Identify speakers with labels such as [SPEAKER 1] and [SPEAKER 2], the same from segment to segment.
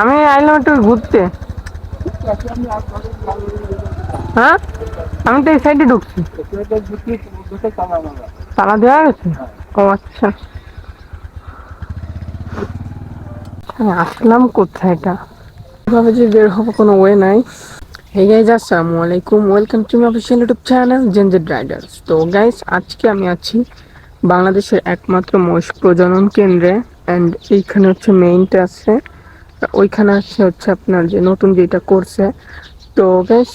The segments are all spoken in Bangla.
[SPEAKER 1] আমি আইলাম একটু ঘুরতে। হ্যাঁ? আমি তো এই সাইডে ঢুকছি। তালা দেওয়া গেছে? ও আচ্ছা। আসলাম কোথায় এটা? কীভাবে যে বের হব কোনো ওয়ে নাই। হে গাইজ আসসালামু আলাইকুম। Welcome to my official YouTube channel Gen Z riders তো গাইজ আজকে আমি আছি বাংলাদেশের একমাত্র মহিষ প্রজনন কেন্দ্রে। অ্যান্ড এইখানে হচ্ছে মেইনটা আছে। ওইখানে আছে হচ্ছে আপনার যে নতুন যেটা করছে। তো গাইজ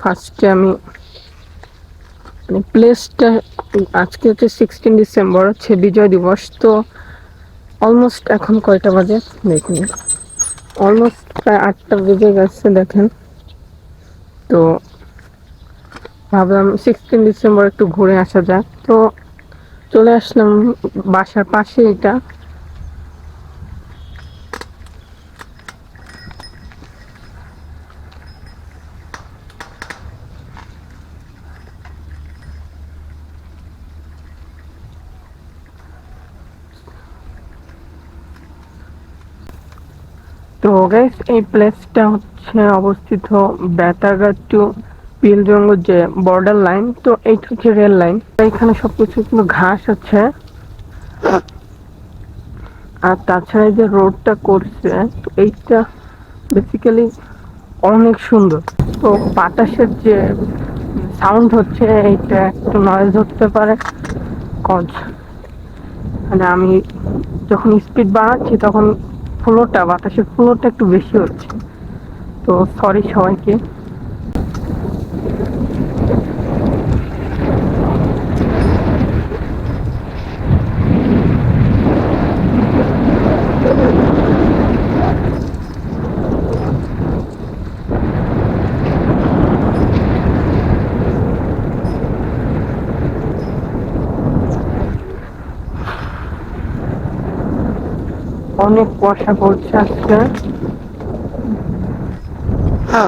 [SPEAKER 1] ফার্স্টে আমি মানে প্লেসটা আজকে হচ্ছে সিক্সটিন ডিসেম্বর হচ্ছে বিজয় দিবস। তো অলমোস্ট এখন কয়টা বাজে? দেখুন। অলমোস্ট প্রায় আটটা বেজে গেছে, দেখেন। তো ভাবলাম সিক্সটিন ডিসেম্বর একটু ঘুরে আসা যাক। তো চলে আসলাম বাসার পাশে এটা। তো গাইস এই প্লেসটা হচ্ছে অবস্থিত বেতাগা টু পিলজঙ্গ যে বর্ডার লাইন তো এইটা হচ্ছে রেল লাইন এখানে সবকিছু কিন্তু ঘাস আছে। আর তাছাড়া যে রোডটা করছে, তো এইটা বেসিক্যালি অনেক সুন্দর। তো বাতাসের যে সাউন্ড হচ্ছে, এইটা একটু নয়েজ হতে পারে। কজ মানে আমি যখন স্পিড বাড়াচ্ছি, তখন ফ্লোটা বাতাসের ফ্লোটা একটু বেশি হচ্ছে। তো সরি সবাইকে। অনেক কুয়াশা পড়ছে আজকে। ও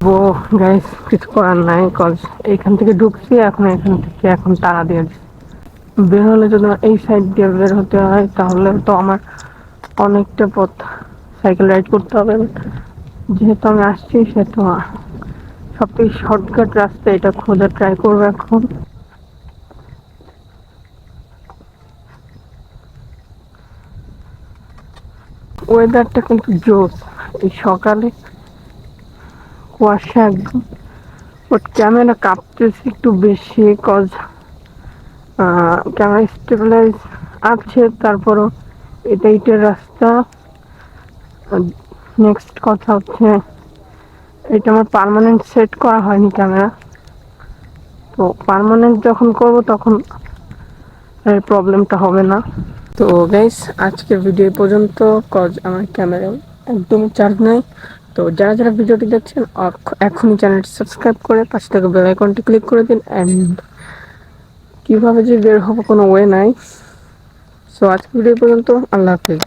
[SPEAKER 1] গাইস কিছু করার নাই কজ এইখান থেকে ঢুকছি, এখন এখান থেকে এখন তারা দিয়ে বের হলে যদি এই সাইড দিয়ে বের হতে হয়, তাহলে তো আমার অনেকটা পথ সাইকেল রাইড করতে হবে যেহেতু আমি আসছি, সেহেতু সব থেকে শর্টকাট রাস্তা, এটা খোঁজার ট্রাই করব এখন। ওয়েদারটা কিন্তু জোস এই সকালে কুয়াশা একদম। বাট ক্যামেরা কাঁপতেছে একটু বেশি কজ ক্যামেরা স্টেবিলাইজ আছে, তারপরও এটা ইটের রাস্তা। নেক্সট কথা হচ্ছে, এটা আমার পারমানেন্ট সেট করা হয়নি ক্যামেরা তো পারমানেন্ট যখন করব তখন এই প্রবলেমটা হবে না। তো গাইস আজকের ভিডিও পর্যন্ত। কজ আমার ক্যামেরা একদমই চার্জ নাই। তো যারা যারা ভিডিওটি দেখছেন এখনই চ্যানেলটি সাবস্ক্রাইব করে পাশে থেকে বেল আইকনটি ক্লিক করে দিন অ্যান্ড কীভাবে যে বের হব কোনো ওয়ে নাই। সো আজকে ভিডিও পর্যন্ত আল্লাহ হাফিজ।